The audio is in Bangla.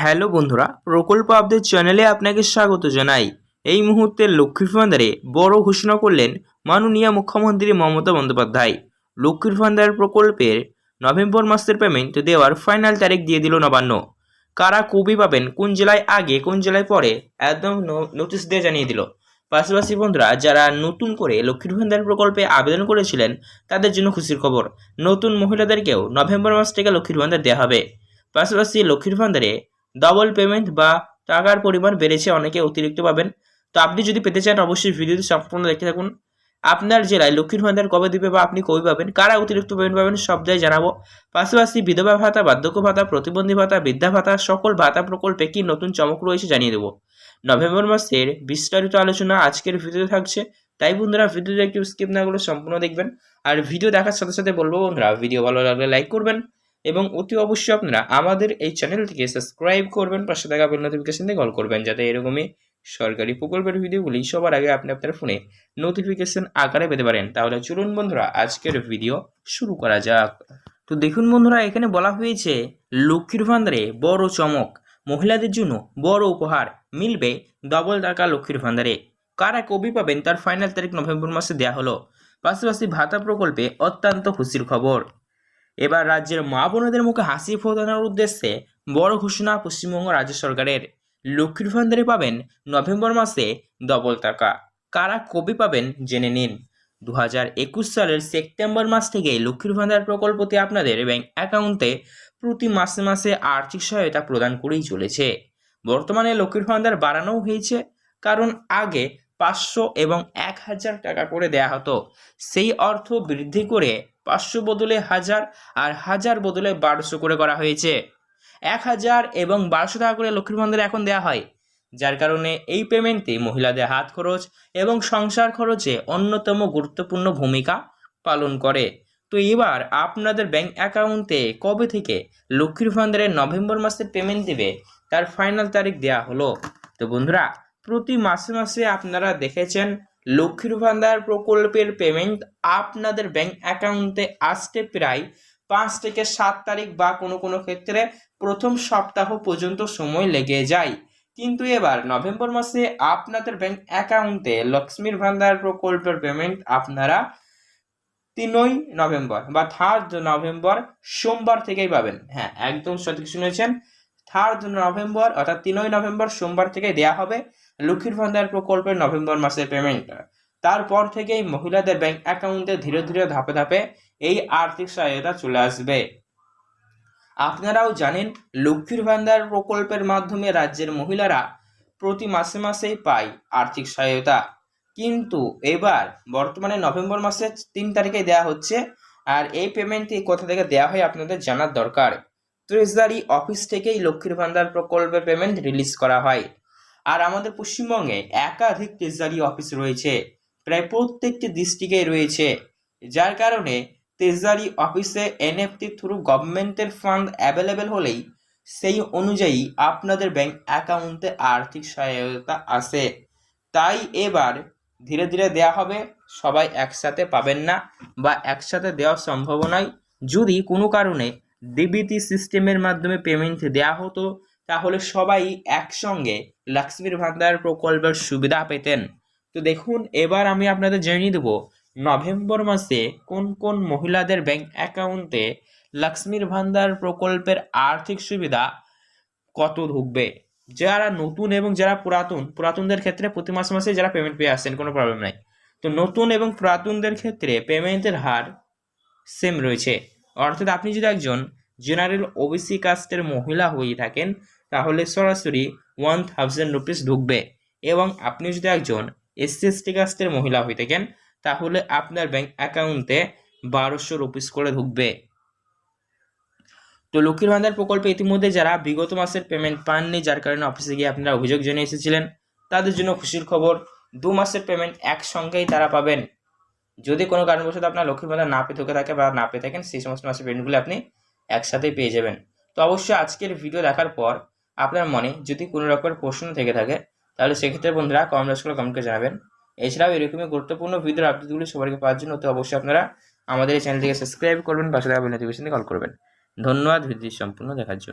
হ্যালো বন্ধুরা, প্রকল্প আপডেট চ্যানেলে আপনাকে স্বাগত জানাই। এই মুহূর্তে লক্ষ্মীর ভান্ডারে বড় ঘোষণা করলেন মাননীয় মুখ্যমন্ত্রী মমতা বন্দ্যোপাধ্যায়। লক্ষ্মীর ভান্ডার প্রকল্পের নভেম্বর মাসের পেমেন্ট দেওয়ার ফাইনাল তারিখ দিয়ে দিল নবান্ন। কারা কবি পাবেন, কোন জেলায় আগে, কোন জেলায় পরে, একদম নোটিশ দিয়ে জানিয়ে দিল। পাশাপাশি বন্ধুরা, যারা নতুন করে লক্ষ্মীর ভান্ডার প্রকল্পে আবেদন করেছিলেন, তাদের জন্য খুশির খবর। নতুন মহিলাদেরকেও নভেম্বর মাস থেকে লক্ষ্মীর ভান্ডার দেওয়া হবে। পাশাপাশি লক্ষ্মীর ভান্ডারে ডবল পেমেন্ট বা টাকার পরিমাণ বেড়েছে অনেকে অতিরিক্ত পাবেন। তো আপনি যদি পেতে চান, অবশ্যই ভিডিওটি সম্পূর্ণ দেখতে থাকুন। আপনার জেলায় লক্ষ্মীর ভান্ডার কবে দিবে বা আপনি কবে পাবেন, কারা অতিরিক্ত পেমেন্ট পাবেন সব জায়গায় জানাব। পাশাপাশি বিধবা ভাতা, বার্ধক্য ভাতা, প্রতিবন্ধী ভাতা, বৃদ্ধা ভাতা, সকল ভাতা প্রকল্পে কি নতুন চমক রয়েছে জানিয়ে দেবো। নভেম্বর মাসের বিস্তারিত আলোচনা আজকের ভিডিওতে থাকছে। তাই বন্ধুরা ভিডিওটা একটু স্কিপ না করে সম্পূর্ণ দেখবেন। আর ভিডিও দেখার সাথে সাথে বলব বন্ধুরা ভিডিও ভালো লাগলে লাইক করবেন। এবং অতি অবশ্যই আপনারা আমাদের এই চ্যানেলটিকে সাবস্ক্রাইব করবেন, পাশে থাকা বেল নোটিফিকেশন দিয়ে কল করবেন, যাতে এরকমই সরকারি প্রকল্পের ভিডিওগুলি সবার আগে আপনি আপনার ফোনে নোটিফিকেশন আকারে পেতে পারেন। তাহলে চলুন বন্ধুরা, আজকের ভিডিও শুরু করা যাক। তো দেখুন বন্ধুরা, এখানে বলা হয়েছে, লক্ষ্মীর ভান্ডারে বড় চমক, মহিলাদের জন্য বড় উপহার, মিলবে ডবল টাকা লক্ষ্মীর ভান্ডারে। কারা কবি পাবেন তার ফাইনাল তারিখ নভেম্বর মাসে দেওয়া হলো। পাশাপাশি ভাতা প্রকল্পে অত্যন্ত খুশির খবর। এবার রাজ্যের মা বোনেদের মুখে হাসি ফোটানোর উদ্দেশ্যে বড় ঘোষণা পশ্চিমবঙ্গ রাজ্য সরকারের। লক্ষ্মীর ভান্ডারে পাবেন নভেম্বর মাসে ডবল টাকা। কারা কবে পাবেন জেনে নিন। দু হাজার একুশ সালের সেপ্টেম্বর মাস থেকে লক্ষ্মীর ভান্ডার প্রকল্পতে আপনাদের ব্যাংক অ্যাকাউন্টে প্রতি মাসে মাসে আর্থিক সহায়তা প্রদান করেই চলেছে। বর্তমানে লক্ষ্মীর ভান্ডার বাড়ানোও হয়েছে, কারণ আগে পাঁচশো এবং এক হাজার টাকা করে দেয়া হতো। সেই অর্থ বৃদ্ধি করে পাঁচশো বদলে হাজার আর হাজার বদলে বারোশো করে করা হয়েছে। এক হাজার এবং বারোশো টাকা করে লক্ষ্মীর ভান্ডারে এখন দেওয়া হয়। যার কারণে এই পেমেন্টে মহিলাদের হাত খরচ এবং সংসার খরচে অন্যতম গুরুত্বপূর্ণ ভূমিকা পালন করে। তো এবার আপনাদের ব্যাংক অ্যাকাউন্টে কবে থেকে লক্ষ্মীর ভান্ডারের নভেম্বর মাসের পেমেন্ট দেবে তার ফাইনাল তারিখ দেওয়া হলো? তো বন্ধুরা, প্রতি মাসে মাসে আপনারা দেখেছেন লক্ষ্মীর ভান্ডার প্রকল্পের পেমেন্ট আপনাদের ব্যাংক অ্যাকাউন্টে আসতে প্রায় পাঁচ থেকে সাত তারিখ বা কোনো কোনো ক্ষেত্রে প্রথম সপ্তাহ পর্যন্ত সময় লেগে যায়। কিন্তু এবার নভেম্বর মাসে আপনাদের ব্যাংক অ্যাকাউন্টে লক্ষ্মীর ভান্ডার প্রকল্পের পেমেন্ট আপনারা তিনই নভেম্বর বা থার্ড নভেম্বর সোমবার থেকেই পাবেন। হ্যাঁ একদম সঠিক শুনেছেন। থার্ড নভেম্বর অর্থাৎ তিনই নভেম্বর সোমবার থেকে দেয়া হবে লক্ষ্মীর ভান্ডার প্রকল্পের নভেম্বর মাসের পেমেন্ট তারপর থেকেই মহিলাদের ব্যাংক অ্যাকাউন্টে ধীরে ধীরে ধাপে ধাপে এই আর্থিক সহায়তা চলে আসবে। আপনারাও জানেন, লক্ষ্মীর ভান্ডার প্রকল্পের মাধ্যমে রাজ্যের মহিলারা প্রতি মাসে মাসেই পায় আর্থিক সহায়তা। কিন্তু এবার বর্তমানে নভেম্বর মাসের তিন তারিখে দেওয়া হচ্ছে, আর এই পেমেন্টটি কোথা থেকে দেওয়া হয় আপনাদের জানার দরকার। ট্রেজারি অফিস থেকেই লক্ষ্মীর ভান্ডার প্রকল্পের পেমেন্ট রিলিজ করা হয়। আর আমাদের পশ্চিমবঙ্গে একাধিক ট্রেজারি অফিস রয়েছে, প্রায় প্রত্যেকটি ডিস্ট্রিক্টে রয়েছে। যার কারণে ট্রেজারি অফিসে এনএফটি থ্রু গভর্নমেন্টের ফান্ড অ্যাভেলেবেল হলেই সেই অনুযায়ী আপনাদের ব্যাংক অ্যাকাউন্টে আর্থিক সহায়তা আসে। তাই এবার ধীরে ধীরে দেয়া হবে, সবাই একসাথে পাবেন না বা একসাথে দেওয়ার সম্ভাবনাই যদি কোনো কারণে ডিবিটি সিস্টেমের মাধ্যমে পেমেন্ট দেয়া হতো, তাহলে সবাই একসঙ্গে লক্ষ্মীর ভান্ডার প্রকল্পের সুবিধা পেতেন। তো দেখুন, এবার আমি আপনাদের জানিয়ে দেবো নভেম্বর মাসে কোন কোন মহিলাদের ব্যাংক অ্যাকাউন্টে লক্ষ্মীর ভান্ডার প্রকল্পের আর্থিক সুবিধা কত ঢুকবে? যারা নতুন এবং যারা পুরাতন, পুরাতনদের ক্ষেত্রে প্রতি মাসে মাসে যারা পেমেন্ট পেয়ে আসছেন, কোনো প্রবলেম নাই। তো নতুন এবং পুরাতনদের ক্ষেত্রে পেমেন্টের হার সেম রয়েছে। অর্থাৎ আপনি যদি একজন জেনারেল ওবিসি কাস্টের মহিলা হয়ে থাকেন, তাহলে সরাসরি ওয়ান থাউজেন্ড রুপিস ঢুকবে। এবং আপনি যদি একজন এসসি এসটি কাস্টের মহিলা হয়ে থাকেন, তাহলে আপনার ব্যাংক অ্যাকাউন্টে বারোশো রুপিস করে ঢুকবে। তো লক্ষ্মীর ভান্ডার প্রকল্পে ইতিমধ্যে যারা বিগত মাসের পেমেন্ট পাননি, যার কারণে অফিসে গিয়ে আপনারা অভিযোগ জানিয়ে এসেছিলেন, তাদের জন্য খুশির খবর, দু মাসের পেমেন্ট একসঙ্গেই তারা পাবেন। যদি কোনো কারণবশত আপনার লক্ষ্মীর ভান্ডার না পেয়ে থাকে বা না পেয়ে থাকেন, সেই সমস্ত মাসের পেমেন্টগুলো আপনি একসাথেই পেয়ে যাবেন। তো অবশ্যই আজকের ভিডিও দেখার পর আপনার মনে যদি কোনো রকমের প্রশ্ন থেকে থাকে, তাহলে সেক্ষেত্রে বন্ধুরা কমেন্ট করে কমেন্ট করে জানাবেন। এছাড়াও এরকমই গুরুত্বপূর্ণ ভিডিওর আপডেটগুলি সবাইকে পাওয়ার জন্য তো অবশ্যই আপনারা আমাদের এই চ্যানেলটিকে সাবস্ক্রাইব করবেন, পাশে থাকা নোটিফিকেশনে কল করবেন। ধন্যবাদ ভিডিও সম্পূর্ণ দেখার জন্য।